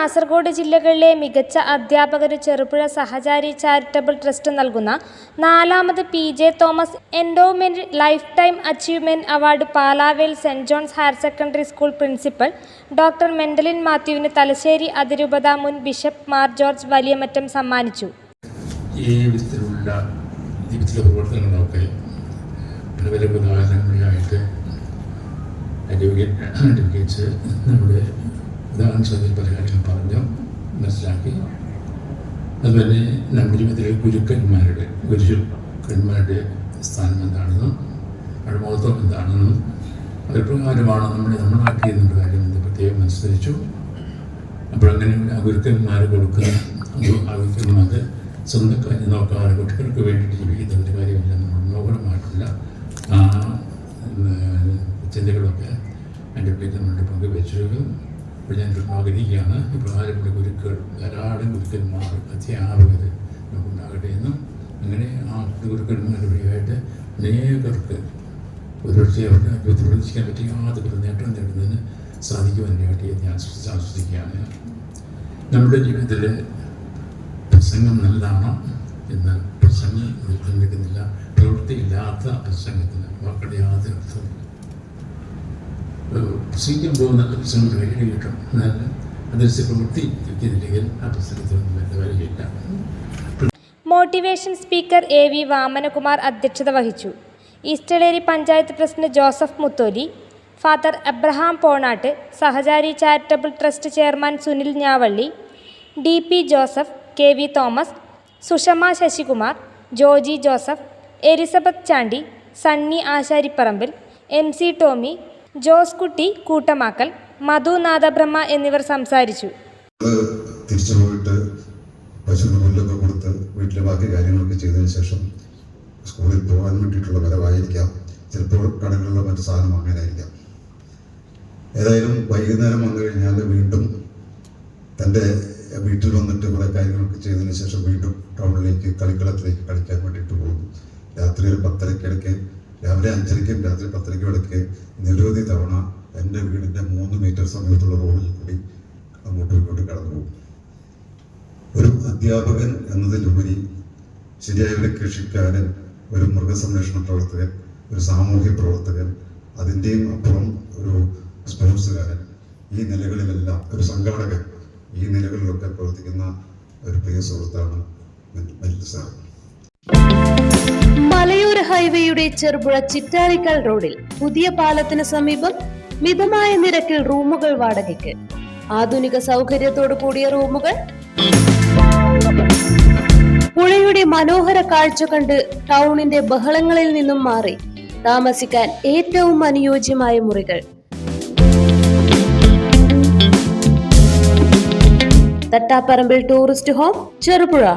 കാസർഗോഡ് ജില്ലകളിലെ മികച്ച അധ്യാപകരു ചെറുപുഴ സഹചാരി ചാരിറ്റബിൾ ട്രസ്റ്റ് നൽകുന്ന നാലാമത് P J Thomas endowment lifetime achievement award Palavel Saint John's higher secondary school principal doctor Mendalin മാത്യുവിന് Thalassery അതിരൂപത മുൻ ബിഷപ്പ് മാർ ജോർജ് വലിയമറ്റം സമ്മാനിച്ചു. ഈ നമ്മുടെ സഭയിൽ പല കാര്യങ്ങൾ പറഞ്ഞു മനസ്സിലാക്കി. അതുപോലെ നമ്മുടെ ജീവിതത്തിലെ ഗുരുക്കന്മാരുടെ ഗുരുക്കന്മാരുടെ സ്ഥാനം എന്താണെന്നും അവരുടെ മഹത്വം എന്താണെന്നും അതുപ്രകാരമാണ് നമ്മളെ നമ്മളാക്കിയെന്നുള്ള കാര്യം എന്ന് പ്രത്യേകം മനസ്സിലാച്ചു അപ്പോൾ അങ്ങനെ ആ ഗുരുക്കന്മാർ കൊടുക്കുന്ന ആ ഗുരുക്കന്മാർ സ്വന്തം കാര്യം നോക്കാതെ കുട്ടികൾക്ക് വേണ്ടിയിട്ട് ജീവിക്കുന്ന ഒരു കാര്യമില്ല നമ്മൾ മനോഹരമായിട്ടുള്ള ആ ചിന്തകളൊക്കെ എന്റെ പേര് നമ്മളുടെ പങ്കുവെച്ചു. അപ്പോൾ ഞാൻ ആഗ്രഹിക്കുകയാണ്. ഇപ്പോൾ ആരുടെ ഗുരുക്കൾ ധാരാളം ഗുരുക്കന്മാർ അധ്യാപകർ നമുക്കുണ്ടാകട്ടെ എന്നും അങ്ങനെ ആ ഗുരുക്കന്മാരുടെ വഴിയായിട്ട് അനേകർക്ക് ഒരുപക്ഷെ അവരുടെ പ്രതീക്ഷിക്കാൻ പറ്റിയാതെ ഒരു നേട്ടം നേടുന്നതിന് സാധിക്കുവാൻ വേണ്ടി ഞാൻ ആശ്വസിക്കുകയാണ് നമ്മുടെ ജീവിതത്തിലെ പ്രസംഗം നല്ലതാണ് എന്നാൽ പ്രസംഗം നിൽക്കുന്നില്ല പ്രവൃത്തിയില്ലാത്ത പ്രസംഗത്തിന് വാക്കുകളുടെ യാതൊരു അർത്ഥമില്ല പ്രസംഗിക്കാൻ പോകുന്ന പ്രശ്നങ്ങൾ കൈയ്യടി കിട്ടും എന്നാൽ അതനുസരിച്ച് പ്രവൃത്തി എത്തിയില്ലെങ്കിൽ ആ പ്രസംഗത്തിനൊന്നും വേണ്ട വരികയില്ല motivation speaker A V Vamanakumar അധ്യക്ഷത വഹിച്ചു. Eastleri panchayat president Joseph Mutholi father Abraham Ponattu Sahachari charitable trust chairman Sunil Njavalli D P Joseph K V Thomas Sushama Sasikumar Joji Joseph Elizabeth Chandy Sunny Asaripparambil M C Tomy Jose Kutty Koottamakkal Madhu Nadabrahma എന്നിവർ സംസാരിച്ചു. തിരിച്ചു പോയിട്ട് പശുവിന് പുല്ലൊക്കെ കൊടുത്ത് വീട്ടിലെ ബാക്കി കാര്യങ്ങളൊക്കെ ചെയ്തതിന് ശേഷം സ്കൂളിൽ പോകാൻ വേണ്ടിയിട്ടുള്ള വരവായിരിക്കാം. ചിലപ്പോൾ കടകളിലുള്ള മറ്റു സാധനം വാങ്ങാനായിരിക്കാം ഏതായാലും വൈകുന്നേരം വന്നു കഴിഞ്ഞാൽ വീണ്ടും തന്റെ വീട്ടിൽ വന്നിട്ട് കുറേ കാര്യങ്ങളൊക്കെ ചെയ്തതിന് ശേഷം വീണ്ടും ടൗണിലേക്ക് കളിക്കളത്തിലേക്ക് കളിക്കാൻ വേണ്ടിയിട്ട് പോകും. രാത്രി ഒരു പത്തരക്കിടയ്ക്ക് രാവിലെ അഞ്ചരയ്ക്കും രാത്രി പത്തരയ്ക്കും ഇടയ്ക്ക് നിരവധി തവണ എന്റെ വീടിന്റെ മൂന്ന് മീറ്റർ സമയത്തുള്ള റോഡിൽ കൂടി അങ്ങോട്ടും ഇങ്ങോട്ടും കടന്നു പോകും. ഒരു അധ്യാപകൻ എന്നതിലുപരി ശരിയായ ഒരു കൃഷിക്കാരൻ ഒരു മൃഗസംരക്ഷണ പ്രവർത്തകൻ ഒരു സാമൂഹ്യ പ്രവർത്തകൻ അതിന്റെയും അപ്പുറം ഒരു സ്പോർട്സുകാരൻ ഈ നിലകളിലെല്ലാം ഒരു സംഘാടകൻ. ഈ നിലകളിലൊക്കെ പ്രവർത്തിക്കുന്ന ഒരു പ്രിയ സുഹൃത്താണ് മെൽ സാർ മലയോര ഹൈവേയുടെ ചെറുപുഴ ചിറ്റാരിക്കൽ റോഡിൽ പുതിയ പാലത്തിന് സമീപം മിതമായ നിരക്കിൽ റൂമുകൾ വാടകയ്ക്ക്. ആധുനിക സൗകര്യത്തോടു കൂടിയ റൂമുകൾ. പുഴയുടെ മനോഹര കാഴ്ച കണ്ട് ടൗണിന്റെ ബഹളങ്ങളിൽ നിന്നും മാറി താമസിക്കാൻ ഏറ്റവും അനുയോജ്യമായ മുറികൾ. Thattaparambil tourist home Cherupuzha.